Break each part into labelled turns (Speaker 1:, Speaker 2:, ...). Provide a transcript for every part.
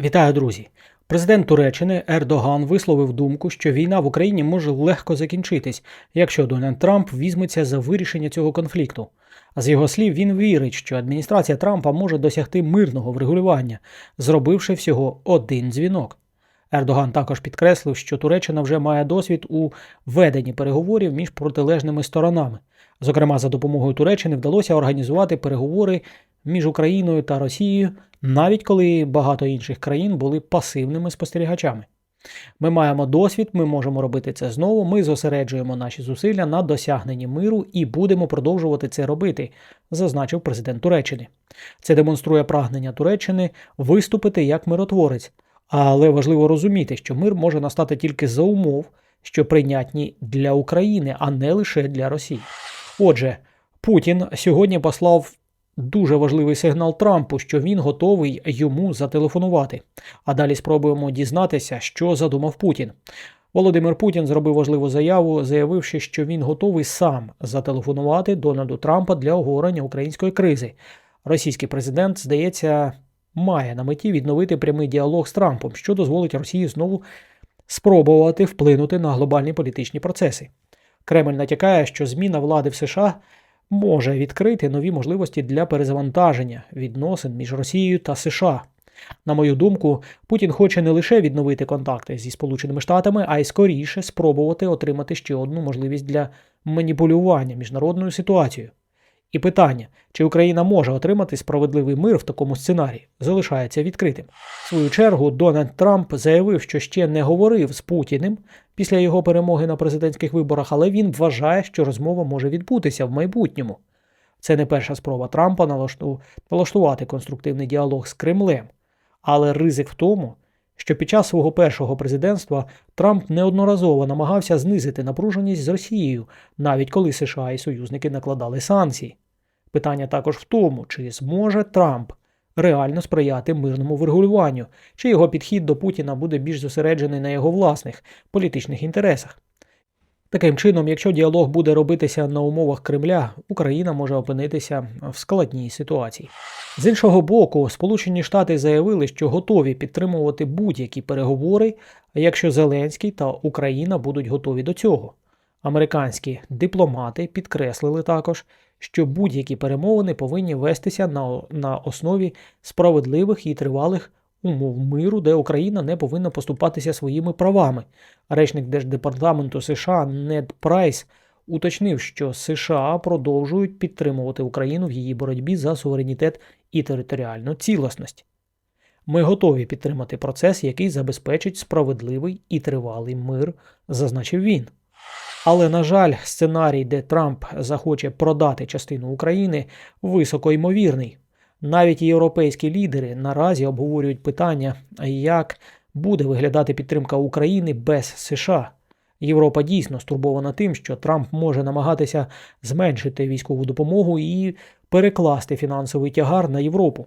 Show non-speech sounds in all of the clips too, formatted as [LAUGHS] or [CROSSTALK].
Speaker 1: Вітаю, друзі! Президент Туреччини Ердоган висловив думку, що війна в Україні може легко закінчитись, якщо Дональд Трамп візьметься за вирішення цього конфлікту. А з його слів, він вірить, що адміністрація Трампа може досягти мирного врегулювання, зробивши всього один дзвінок. Ердоган також підкреслив, що Туреччина вже має досвід у веденні переговорів між протилежними сторонами. Зокрема, за допомогою Туреччини вдалося організувати переговори між Україною та Росією, навіть коли багато інших країн були пасивними спостерігачами. Ми маємо досвід, ми можемо робити це знову. Ми зосереджуємо наші зусилля на досягненні миру і будемо продовжувати це робити, зазначив президент Туреччини. Це демонструє прагнення Туреччини виступити як миротворець, але важливо розуміти, що мир може настати тільки за умов, що прийнятні для України, а не лише для Росії. Отже, Путін сьогодні послав дуже важливий сигнал Трампу, що він готовий йому зателефонувати. А далі спробуємо дізнатися, що задумав Путін. Володимир Путін зробив важливу заяву, заявивши, що він готовий сам зателефонувати Дональду Трампа для обговорення української кризи. Російський президент, здається, має на меті відновити прямий діалог з Трампом, що дозволить Росії знову спробувати вплинути на глобальні політичні процеси. Кремль натякає, що зміна влади в США може відкрити нові можливості для перезавантаження відносин між Росією та США. На мою думку, Путін хоче не лише відновити контакти зі Сполученими Штатами, а й скоріше спробувати отримати ще одну можливість для маніпулювання міжнародною ситуацією. І питання, чи Україна може отримати справедливий мир в такому сценарії, залишається відкритим. В свою чергу Дональд Трамп заявив, що ще не говорив з Путіним після його перемоги на президентських виборах, але він вважає, що розмова може відбутися в майбутньому. Це не перша спроба Трампа налаштувати конструктивний діалог з Кремлем, але ризик в тому, що під час свого першого президентства Трамп неодноразово намагався знизити напруженість з Росією, навіть коли США і союзники накладали санкції. Питання також в тому, чи зможе Трамп реально сприяти мирному врегулюванню, чи його підхід до Путіна буде більш зосереджений на його власних політичних інтересах. Таким чином, якщо діалог буде робитися на умовах Кремля, Україна може опинитися в складній ситуації. З іншого боку, Сполучені Штати заявили, що готові підтримувати будь-які переговори, якщо Зеленський та Україна будуть готові до цього. Американські дипломати підкреслили також, що будь-які перемовини повинні вестися на, на основі справедливих і тривалих умов миру, де Україна не повинна поступатися своїми правами. Речник Держдепартаменту США Нед Прайс уточнив, що США продовжують підтримувати Україну в її боротьбі за суверенітет і територіальну цілісність. Ми готові підтримати процес, який забезпечить справедливий і тривалий мир, зазначив він. Але, на жаль, сценарій, де Трамп захоче продати частину України, високо ймовірний. Навіть європейські лідери наразі обговорюють питання, як буде виглядати підтримка України без США. Європа дійсно стурбована тим, що Трамп може намагатися зменшити військову допомогу і перекласти фінансовий тягар на Європу.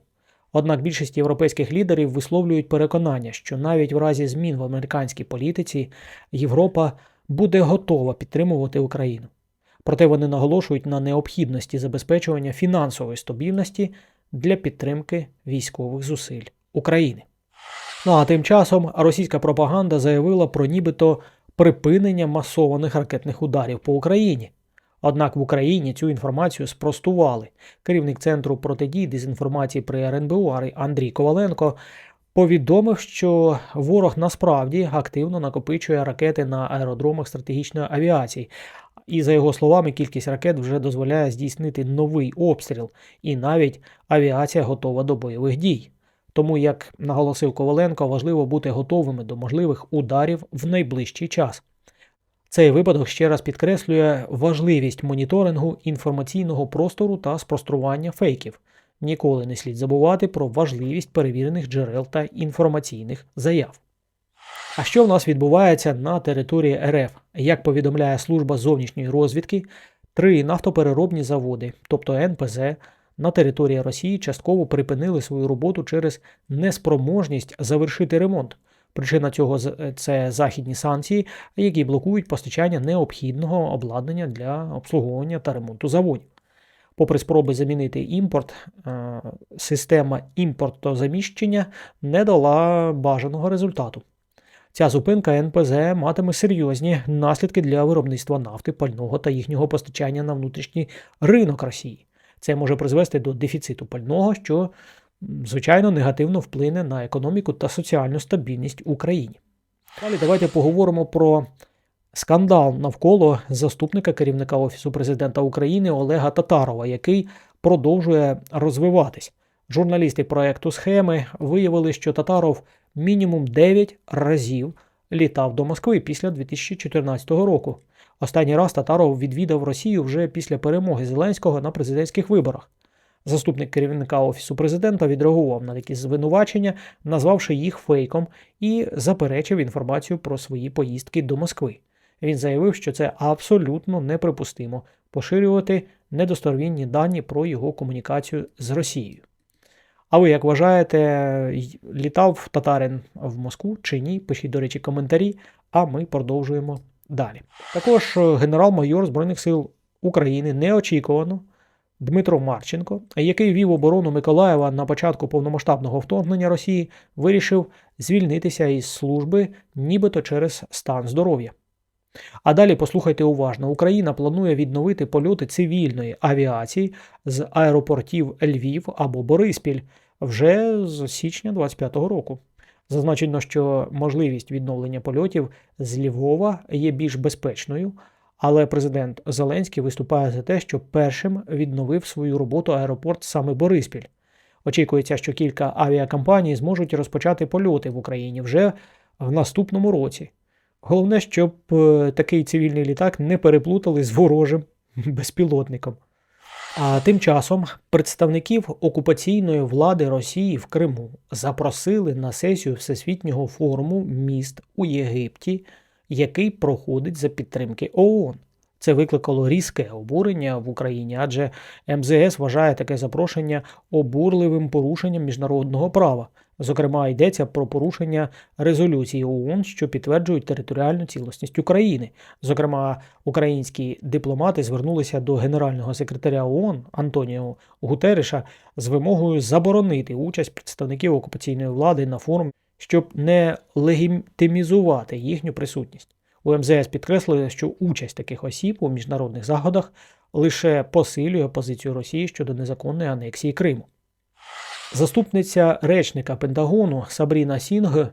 Speaker 1: Однак більшість європейських лідерів висловлюють переконання, що навіть в разі змін в американській політиці Європа буде готова підтримувати Україну. Проте вони наголошують на необхідності забезпечування фінансової стабільності для підтримки військових зусиль України. Ну а тим часом російська пропаганда заявила про нібито припинення масованих ракетних ударів по Україні. Однак в Україні цю інформацію спростували. Керівник центру протидії дезінформації при РНБУ Андрій Коваленко повідомив, що ворог насправді активно накопичує ракети на аеродромах стратегічної авіації. І за його словами, кількість ракет вже дозволяє здійснити новий обстріл, і навіть авіація готова до бойових дій. Тому, як наголосив Коваленко, важливо бути готовими до можливих ударів в найближчий час. Цей випадок ще раз підкреслює важливість моніторингу інформаційного простору та спростування фейків. Ніколи не слід забувати про важливість перевірених джерел та інформаційних заяв. А що в нас відбувається на території РФ? Як повідомляє служба зовнішньої розвідки, три нафтопереробні заводи, тобто НПЗ, на території Росії частково припинили свою роботу через неспроможність завершити ремонт. Причина цього це західні санкції, які блокують постачання необхідного обладнання для обслуговування та ремонту заводів. Попри спроби замінити імпорт, е, система імпортозаміщення не дала бажаного результату. Ця зупинка НПЗ матиме серйозні наслідки для виробництва нафти, пального та їхнього постачання на внутрішній ринок Росії. Це може призвести до дефіциту пального, що, звичайно, негативно вплине на економіку та соціальну стабільність в Україні. Далі давайте поговоримо про скандал навколо заступника керівника Офісу президента України Олега Татарова, який продовжує розвиватись. Журналісти проекту схеми виявили, що Татаров мінімум 9 разів літав до Москви після 2014 року. Останній раз Татаров відвідав Росію вже після перемоги Зеленського на президентських виборах. Заступник керівника Офісу президента відреагував на такі звинувачення, назвавши їх фейком, і заперечив інформацію про свої поїздки до Москви. Він заявив, що це абсолютно неприпустимо поширювати недостовірні дані про його комунікацію з Росією. А ви як вважаєте, літав татарин в Москву чи ні? Пишіть, до речі, коментарі, а ми продовжуємо далі. Також е, генерал-майор Збройних сил України неочікувано Дмитро Марченко, який вів оборону Миколаєва на початку повномасштабного вторгнення Росії, вирішив звільнитися із служби, нібито через стан здоров'я. А далі послухайте уважно: Україна планує відновити польоти цивільної авіації з аеропортів Львів або Бориспіль вже з січня 2025 року. Зазначено, що можливість відновлення польотів з Львова є більш безпечною, але президент Зеленський виступає за те, що першим відновив свою роботу аеропорт саме Бориспіль. Очікується, що кілька авіакомпаній зможуть розпочати польоти в Україні вже в наступному році. Головне, щоб е, такий цивільний літак не переплутали з ворожим [LAUGHS] безпілотником. А тим часом представників окупаційної влади Росії в Криму запросили на сесію Всесвітнього форуму міст у Єгипті, який проходить за підтримки ООН. Це викликало різке обурення в Україні, адже МЗС вважає таке запрошення обурливим порушенням міжнародного права. Зокрема, йдеться про порушення резолюції ООН, що підтверджують територіальну цілісність України. Зокрема, українські дипломати звернулися до генерального секретаря ООН Антоніо Гутереша з вимогою заборонити участь представників окупаційної влади на форумі, щоб не легітимізувати їхню присутність. У МЗС підкреслили, що участь таких осіб у міжнародних заходах лише посилює позицію Росії щодо незаконної анексії Криму. Заступниця речника Пентагону Сабріна Сінг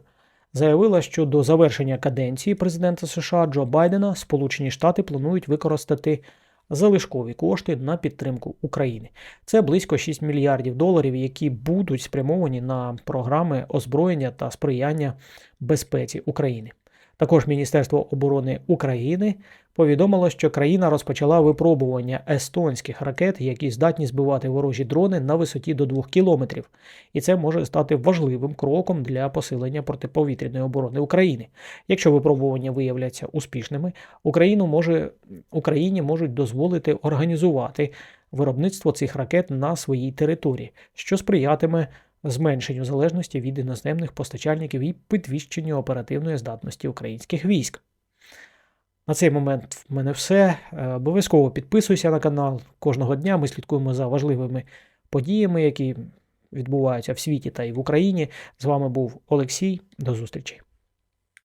Speaker 1: заявила, що до завершення каденції президента США Джо Байдена Сполучені Штати планують використати залишкові кошти на підтримку України. Це близько 6 мільярдів доларів, які будуть спрямовані на програми озброєння та сприяння безпеці України. Також Міністерство оборони України повідомило, що країна розпочала випробування естонських ракет, які здатні збивати ворожі дрони на висоті до 2 кілометрів, і це може стати важливим кроком для посилення протиповітряної оборони України. Якщо випробування виявляться успішними, Україну може, Україні можуть дозволити організувати виробництво цих ракет на своїй території, що сприятиме зменшенню залежності від іноземних постачальників і підвищенню оперативної здатності українських військ. На цей момент в мене все. Е, Обов'язково підписуйся на канал. Кожного дня ми слідкуємо за важливими подіями, які відбуваються в світі та й в Україні. З вами був Олексій. До зустрічі.